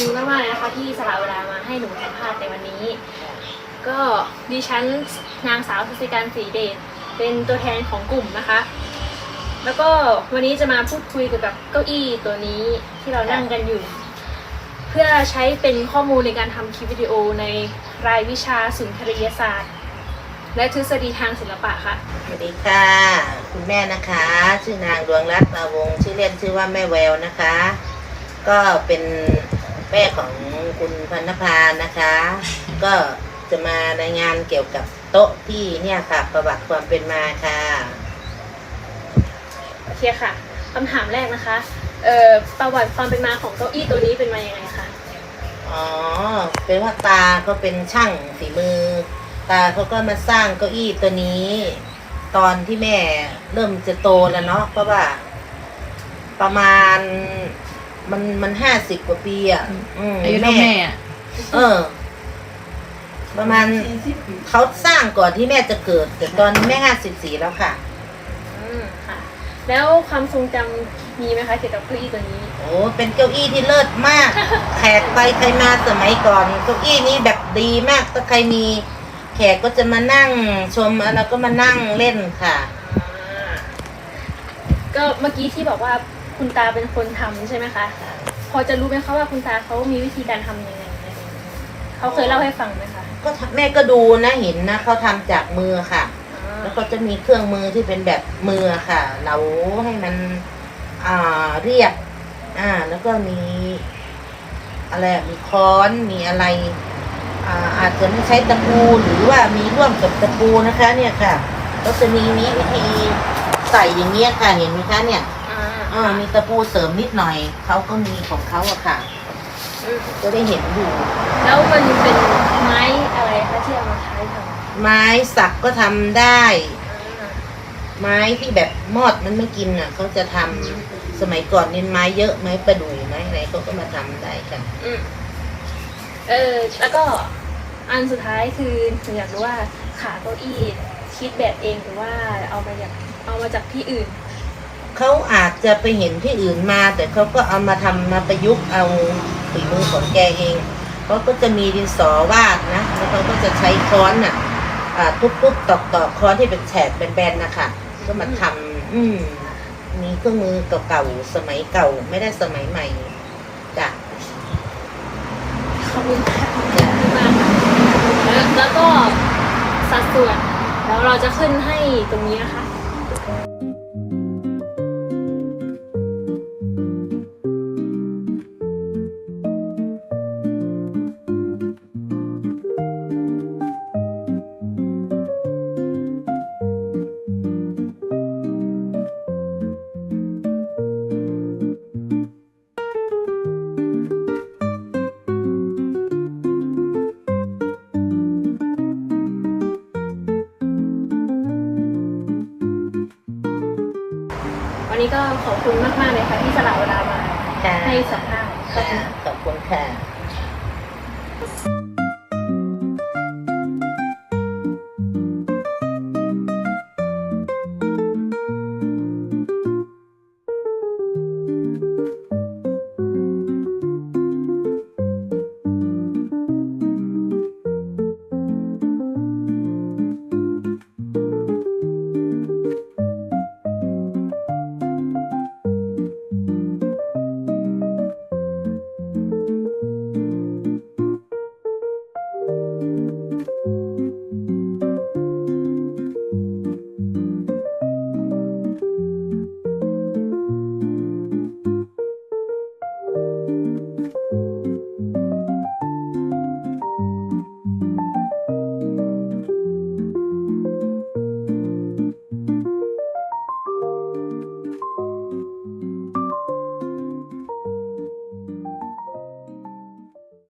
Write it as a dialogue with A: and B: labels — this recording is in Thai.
A: คุณมากๆเลยนะคะที่สละเวลามาให้หนูสัมภาษณ์ในวันนี้ ก็ดิฉันนางสาวสุสิการศรีเดชเป็นตัวแทนของกลุ่มนะคะ แล้วก็วันนี้จะมาพูดคุยเกี่ยวกับเก้าอี้ตัวนี้ที่เรานั่งกันอยู่ เพื่อใช้เป็นข้อมูลในการทำคลิปวิดีโอในรายวิชาสุนทรียศาสตร์ และทฤษฎีทางศิลปะค่ะ
B: สวัสดีค่ะ คุณแม่นะคะ ชื่อนางดวงรัตน์ลาวงศ์ชื่อเล่นชื่อว่าแม่แววนะคะ ก็เป็น แม่ของคุณพันธพานะคะ ก็จะมารายงานเกี่ยวกับโต๊ะที่เนี่ยค่ะ ประวัติความเป็นมาค่ะ
A: โอเคค่ะคำถามแรกนะคะ เอ่อ ประวัติความเป็นมาของเก้าอี้ตัวนี้เป็นมายังไงคะ
B: อ๋อ เป็นว่าตาเขาเป็นช่างฝีมือ ตาเขาก็มาสร้างเก้าอี้ตัวนี้ ตอนที่แม่เริ่มจะโตแล้วเนาะ เพราะว่า ประมาณ มันมันห้าสิบกว่าปีอะม
C: อายุเท่าแม่อะ
B: เออ ประมาณเขาสร้างก่อนที่แม่จะเกิด แต่ตอนนี้แม่ห้าสิบสี่แล้วค่ะ
A: อืมค่ะ แล้วความทรงจำมีไหมคะเกี่ยวกับเก้าอี้ตัวนี้
B: โอ้เป็นเก้าอี้ที่เลิศมาก แขกไปใครมาสมัยก่อนเก้าอี้นี้แบบดีมากถ้าใครมี แขกก็จะมานั่งชมแล้วก็มานั่งเล่นค่ะ
A: อ่าก็เมื่อกี้ที่บอกว่า คุณตาเป็นคนทำใช่ไหมคะ พอจะรู้ไหมคะว่าคุณตาเขามีวิธีการทำยังไงอะไรอย่างเงี้ยเขาเคยเล่าให้ฟังไหมคะ
B: ก็ทำแม่ก็ดูนะเห็นนะเขาทำจากมือค่ะ
A: อ่า
B: แล้วก็จะมีเครื่องมือที่เป็นแบบมือค่ะเหลาให้มันอ่าเรียบอ่า แล้วก็มีอะไรอะมีค้อนมีอะไรอ่าอาจจะไม่ใช้ตะปูหรือว่ามีร่วมกับตะปูนะคะ เนี่ยค่ะก็จะมีนี้วิธีใส่อย่างเงี้ยค่ะเห็นไหมคะเนี่ย
A: อ่า
B: อ่ามีตะปูเสริมนิดหน่อย เขาก็มีของเขาอะค่ะ
A: อืม
B: จะได้เห็นอยู่
A: แล้วมันเป็นไม้อะไรคะที่เอามาใช้ทำ
B: ไม้สักก็ทำได้
A: อ่า
B: ไม้ที่แบบมอดมันไม่กินอะเขาจะทำสมัยก่อนเนี่ยไม้เยอะไม้ประดู่ไม้อะไรเขาก็มาทำได้ค่ะ
A: อืมเออแล้วก็อันสุดท้ายคือหนูอยากรู้ว่าขาเก้าอี้คิดแบบเองหรือว่าเอามาจากเอามาจากที่อื่น
B: เขาอาจจะไปเห็นที่อื่นมา แต่เขาก็เอามาทำมาประยุกต์เอาฝีมือของแกเองเขาก็จะมีดินสอวาดนะแล้วเขาก็จะใช้ค้อนน่ะอ่าทุบๆตอกๆค้อนที่เป็นแฉกเป็นแบนๆนะคะก็มาทำอืมมีเครื่องมือเก่าๆสมัยเก่าไม่ได้สมัยใหม่จ้ะ
A: ขอบคุณค่ะแล้วแล้วก็สัดส่วนแล้วเราจะขึ้นให้ตรงนี้นะคะ นนี้ก็ขอบคุณมาก ๆ เลยค่ะที่สละเวลามา
B: ค่ะ
A: ให้สัมภาษณ์ขอบคุณ
B: ขอบคุณค่ะ thank you